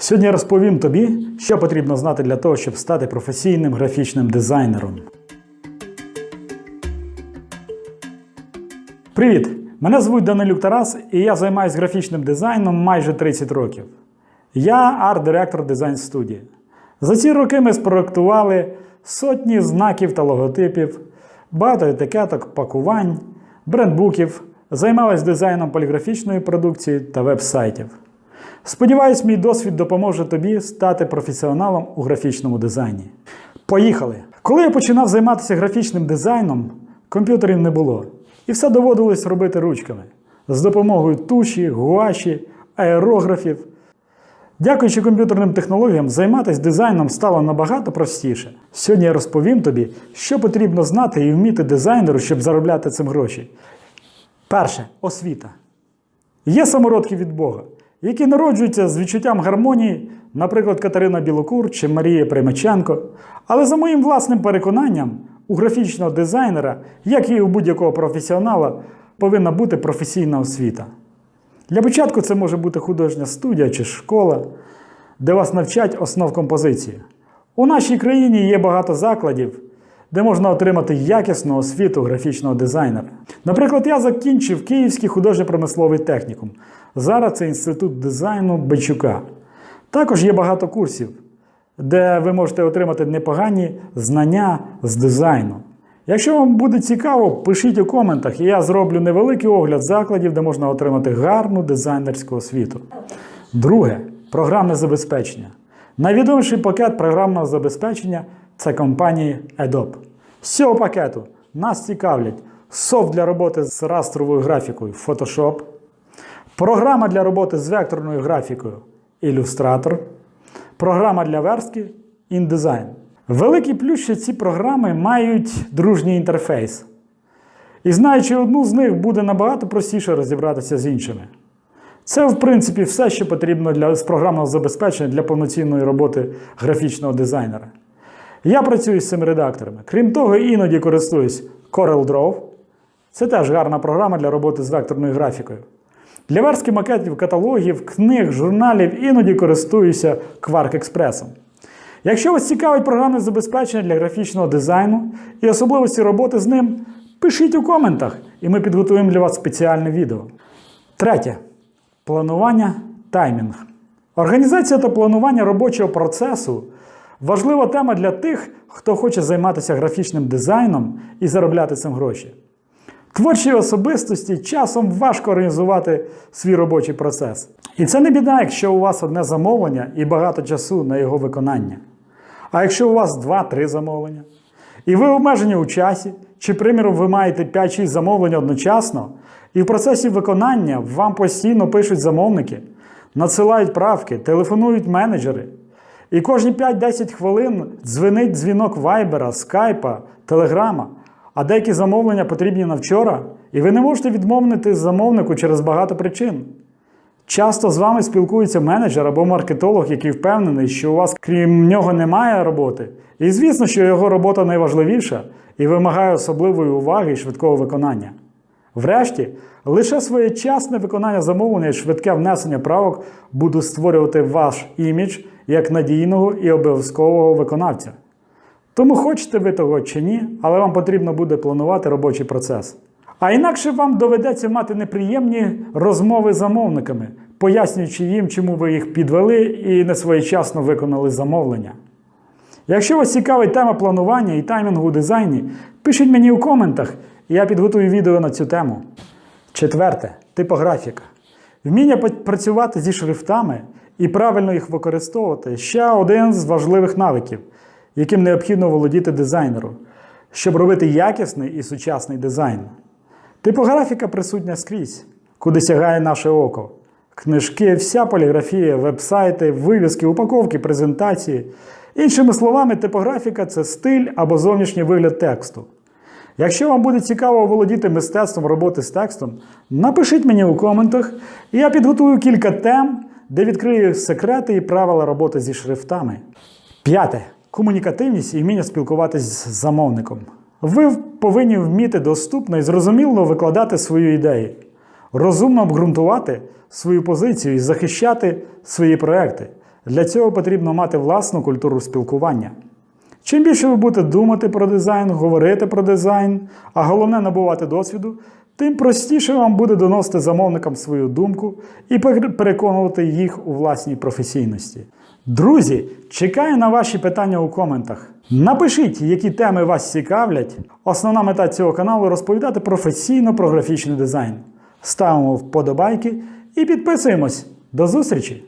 Сьогодні я розповім тобі, що потрібно знати для того, щоб стати професійним графічним дизайнером. Привіт! Мене звуть Данилюк Тарас, і я займаюся графічним дизайном майже 30 років. Я арт-директор дизайн студії. За ці роки ми спроектували сотні знаків та логотипів, багато етикеток, пакувань, брендбуків, займалися дизайном поліграфічної продукції та веб-сайтів. Сподіваюсь, мій досвід допоможе тобі стати професіоналом у графічному дизайні. Поїхали! Коли я починав займатися графічним дизайном, комп'ютерів не було. І все доводилось робити ручками з допомогою туші, гуаші, аерографів. Дякуючи комп'ютерним технологіям, займатися дизайном стало набагато простіше. Сьогодні я розповім тобі, що потрібно знати і вміти дизайнеру, щоб заробляти цим гроші. Перше освіта. Є самородки від Бога, які народжуються з відчуттям гармонії, наприклад, Катерина Білокур чи Марія Примаченко. Але за моїм власним переконанням, у графічного дизайнера, як і у будь-якого професіонала, повинна бути професійна освіта. Для початку це може бути художня студія чи школа, де вас навчать основ композиції. У нашій країні є багато закладів, де можна отримати якісну освіту графічного дизайнера. Наприклад, я закінчив Київський художньо-промисловий технікум. Зараз це інститут дизайну Бичука. Також є багато курсів, де ви можете отримати непогані знання з дизайну. Якщо вам буде цікаво, пишіть у коментах, і я зроблю невеликий огляд закладів, де можна отримати гарну дизайнерську освіту. Друге програмне забезпечення. Найвідоміший пакет програмного забезпечення це компанії Adobe. З цього пакету нас цікавлять софт для роботи з растровою графікою Photoshop, програма для роботи з векторною графікою Illustrator, програма для верстки InDesign. Великий плюс, що ці програми мають дружній інтерфейс. І знаючи одну з них, буде набагато простіше розібратися з іншими. Це, в принципі, все, що потрібно для, з програмного забезпечення для повноцінної роботи графічного дизайнера. Я працюю з цими редакторами. Крім того, іноді користуюсь CorelDRAW. Це теж гарна програма для роботи з векторною графікою. Для верстки макетів, каталогів, книг, журналів іноді користуюся Quark Express. Якщо вас цікавить програмне забезпечення для графічного дизайну і особливості роботи з ним, пишіть у коментах, і ми підготуємо для вас спеціальне відео. Третє планування таймінг. Організація та планування робочого процесу важлива тема для тих, хто хоче займатися графічним дизайном і заробляти цим гроші. Творчій особистості часом важко організувати свій робочий процес. І це не біда, якщо у вас одне замовлення і багато часу на його виконання. А якщо у вас 2-3 замовлення, і ви обмежені у часі, чи, приміром, ви маєте 5-6 замовлень одночасно, і в процесі виконання вам постійно пишуть замовники, надсилають правки, телефонують менеджери. І кожні 5-10 хвилин дзвенить дзвінок вайбера, скайпа, телеграма, а деякі замовлення потрібні на вчора, і ви не можете відмовити замовнику через багато причин. Часто з вами спілкується менеджер або маркетолог, який впевнений, що у вас крім нього немає роботи. І звісно, що його робота найважливіша і вимагає особливої уваги і швидкого виконання. Врешті, лише своєчасне виконання замовлення і швидке внесення правок буде створювати ваш імідж як надійного і обов'язкового виконавця. Тому хочете ви того чи ні, але вам потрібно буде планувати робочий процес. А інакше вам доведеться мати неприємні розмови з замовниками, пояснюючи їм, чому ви їх підвели і не своєчасно виконали замовлення. Якщо вас цікавить тема планування і таймінгу у дизайні, пишіть мені у коментах, і я підготую відео на цю тему. Четверте типографіка. Вміння працювати зі шрифтами і правильно їх використовувати ще один з важливих навиків, яким необхідно володіти дизайнеру, щоб робити якісний і сучасний дизайн. Типографіка присутня скрізь, куди сягає наше око. Книжки, вся поліграфія, вебсайти, вивіски, упаковки, презентації. Іншими словами, типографіка це стиль або зовнішній вигляд тексту. Якщо вам буде цікаво володіти мистецтвом роботи з текстом, напишіть мені у коментах, і я підготую кілька тем, де відкрию секрети і правила роботи зі шрифтами. П'яте. Комунікативність і вміння спілкуватись з замовником. Ви повинні вміти доступно і зрозуміло викладати свої ідеї, розумно обґрунтувати свою позицію і захищати свої проекти, Для цього потрібно мати власну культуру спілкування. Чим більше ви будете думати про дизайн, говорити про дизайн, а головне набувати досвіду, тим простіше вам буде доносити замовникам свою думку і переконувати їх у власній професійності. Друзі, чекаю на ваші питання у коментах. Напишіть, які теми вас цікавлять. Основна мета цього каналу розповідати професійно про графічний дизайн. Ставимо вподобайки і підписуємось. До зустрічі!